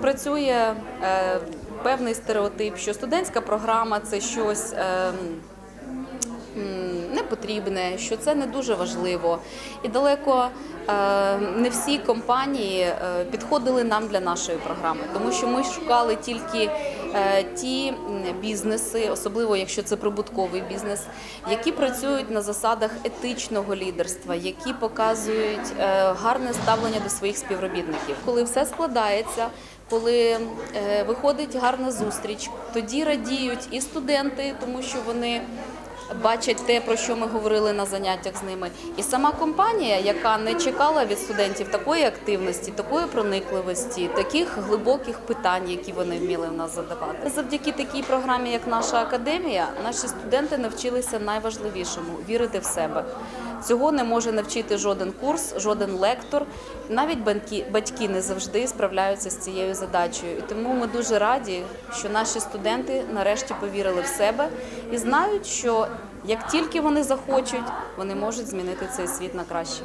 працює е, певний стереотип, що студентська програма це щось. М, непотрібне, що це не дуже важливо. І далеко е, не всі компанії е, підходили нам для нашої програми, тому що ми шукали тільки е, ті бізнеси, особливо якщо це прибутковий бізнес, які працюють на засадах етичного лідерства, які показують гарне ставлення до своїх співробітників. Коли все складається, коли виходить гарна зустріч, тоді радіють і студенти, тому що вони бачать те, про що ми говорили на заняттях з ними, і сама компанія, яка не чекала від студентів такої активності, такої проникливості, таких глибоких питань, які вони вміли в нас задавати. Завдяки такій програмі, як наша академія, наші студенти навчилися найважливішому вірити в себе. Цього не може навчити жоден курс, жоден лектор. Навіть батьки не завжди справляються з цією задачею. І тому ми дуже раді, що наші студенти нарешті повірили в себе і знають, що як тільки вони захочуть, вони можуть змінити цей світ на краще.